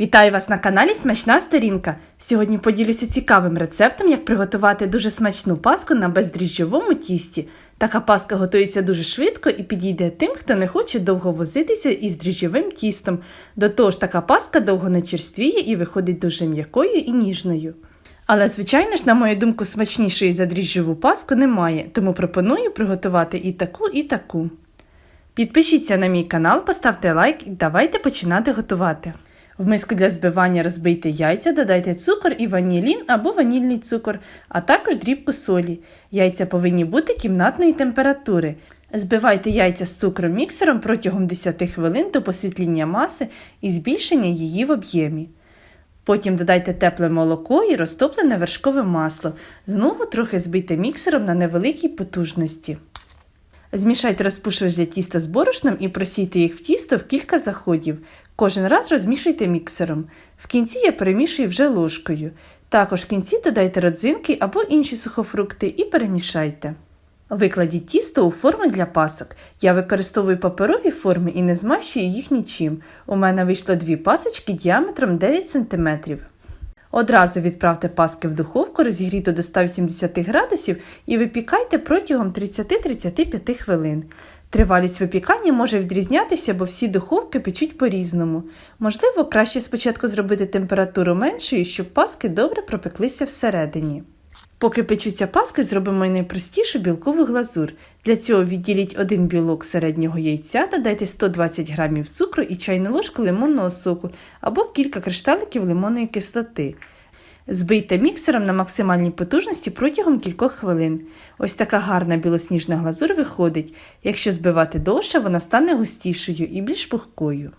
Вітаю вас на каналі Смачна Сторінка. Сьогодні поділюся цікавим рецептом, як приготувати дуже смачну паску на бездріжджовому тісті. Така паска готується дуже швидко і підійде тим, хто не хоче довго возитися із дріжджовим тістом. До того ж, така паска довго не черствіє і виходить дуже м'якою і ніжною. Але, звичайно ж, на мою думку, смачнішої за дріжджову паску немає, тому пропоную приготувати і таку, і таку. Підпишіться на мій канал, поставте лайк і давайте починати готувати. В миску для збивання розбийте яйця, додайте цукор і ванілін або ванільний цукор, а також дрібку солі. Яйця повинні бути кімнатної температури. Збивайте яйця з цукром міксером протягом 10 хвилин до посвітління маси і збільшення її в об'ємі. Потім додайте тепле молоко і розтоплене вершкове масло. Знову трохи збийте міксером на невеликій потужності. Змішайте розпушувач для тіста з борошном і просійте їх в тісто в кілька заходів. Кожен раз розмішуйте міксером. В кінці я перемішую вже ложкою. Також в кінці додайте родзинки або інші сухофрукти і перемішайте. Викладіть тісто у форми для пасок. Я використовую паперові форми і не змащую їх нічим. У мене вийшло дві пасочки діаметром 9 см. Одразу відправте паски в духовку, розігріту до 180 градусів, і випікайте протягом 30-35 хвилин. Тривалість випікання може відрізнятися, бо всі духовки печуть по-різному. Можливо, краще спочатку зробити температуру меншою, щоб паски добре пропеклися всередині. Поки печуться паски, зробимо найпростішу білкову глазур. Для цього відділіть один білок середнього яйця, додайте 120 г цукру і чайну ложку лимонного соку або кілька кришталиків лимонної кислоти. Збийте міксером на максимальній потужності протягом кількох хвилин. Ось така гарна білосніжна глазур виходить. Якщо збивати довше, вона стане густішою і більш пухкою.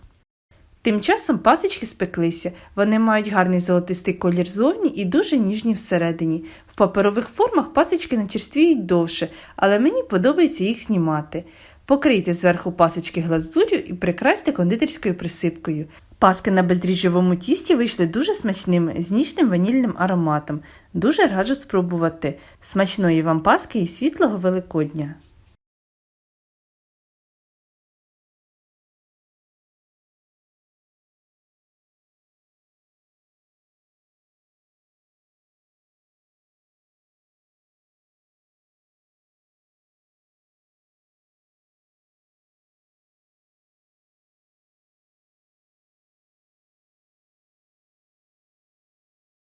Тим часом пасочки спеклися, вони мають гарний золотистий колір зовні і дуже ніжні всередині. В паперових формах пасочки не черствіють довше, але мені подобається їх знімати. Покрийте зверху пасочки глазур'ю і прикрасьте кондитерською присипкою. Паски на бездріжджовому тісті вийшли дуже смачними, з ніжним ванільним ароматом. Дуже раджу спробувати. Смачної вам паски і світлого Великодня!